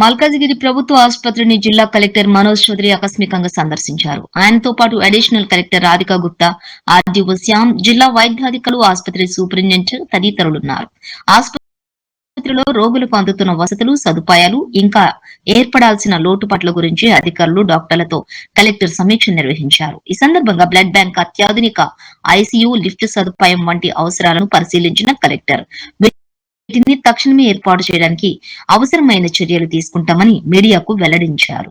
మల్కాజిగిరి ప్రభుత్వ ఆసుపత్రిని జిల్లా కలెక్టర్ మనోజ్ చౌదరి ఆకస్మికంగా సందర్శించారు. ఆయనతో పాటు additional collector Radhika Gupta RDO Shyam జిల్లా వైద్యాధికారులు ఆసుపత్రి సూపరింటెండెంట్ తదితరులున్నారు. ఆసుపత్రిలో రోగులకు అందుతున్న వసతులు సదుపాయాలు ఇంకా ఏర్పడాల్సిన లోటుపాట్ల గురించి అధికారులు డాక్టర్లతో కలెక్టర్ సమీక్ష నిర్వహించారు. ఈ సందర్భంగా బ్లడ్ బ్యాంక్ అత్యాధునిక ఐసీయూ లిఫ్ట్ సదుపాయం వంటి అవసరాలను పరిశీలించిన కలెక్టర్ వీటిని తక్షణమే ఏర్పాటు చేయడానికి అవసరమైన చర్యలు తీసుకుంటామని మీడియాకు వెల్లడించారు.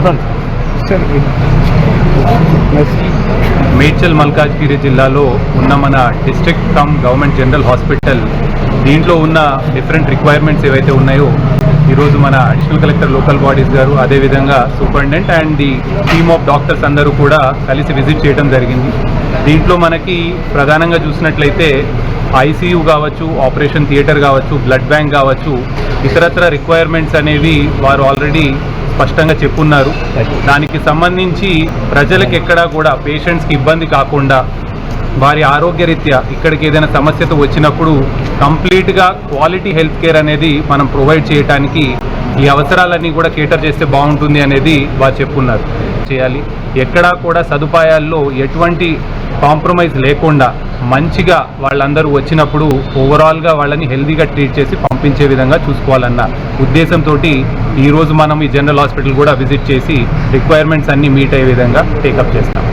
చెప్పండి. మేడ్చల్ మల్కాజ్గిరి జిల్లాలో ఉన్న మన district cum government general hospital దీంట్లో ఉన్న డిఫరెంట్ రిక్వైర్మెంట్స్ ఏవైతే ఉన్నాయో ఈరోజు మన అడిషనల్ కలెక్టర్ లోకల్ బాడీస్ గారు అదేవిధంగా superintendent and the team of doctors అందరూ కూడా కలిసి విజిట్ చేయడం జరిగింది. దీంట్లో మనకి ప్రధానంగా చూసినట్లయితే ఐసీయూ కావచ్చు ఆపరేషన్ థియేటర్ కావచ్చు బ్లడ్ బ్యాంక్ కావచ్చు ఇతరత్ర రిక్వైర్మెంట్స్ అనేవి వారు ఆల్రెడీ స్పష్టంగా చెప్పున్నారు. దానికి సంబంధించి ప్రజలకు ఎక్కడా కూడా పేషెంట్స్కి ఇబ్బంది కాకుండా వారి ఆరోగ్యరీత్యా ఇక్కడికి ఏదైనా సమస్యతో వచ్చినప్పుడు కంప్లీట్గా క్వాలిటీ హెల్త్ కేర్ అనేది మనం ప్రొవైడ్ చేయడానికి ఈ అవసరాలన్నీ కూడా కేటర్ చేస్తే బాగుంటుంది అనేది వారు చెప్పున్నారు. చేయాలి. ఎక్కడా కూడా సదుపాయాల్లో ఎటువంటి కాంప్రమైజ్ లేకుండా మంచిగా వాళ్ళందరూ వచ్చినప్పుడు ఓవరాల్గా వాళ్ళని హెల్దీగా ట్రీట్ చేసి పంపించే విధంగా చూసుకోవాలన్న ఉద్దేశంతో ఈరోజు మనం ఈ జనరల్ హాస్పిటల్ కూడా విజిట్ చేసి రిక్వైర్మెంట్స్ అన్నీ మీట్ అయ్యే విధంగా టేకప్ చేస్తాం.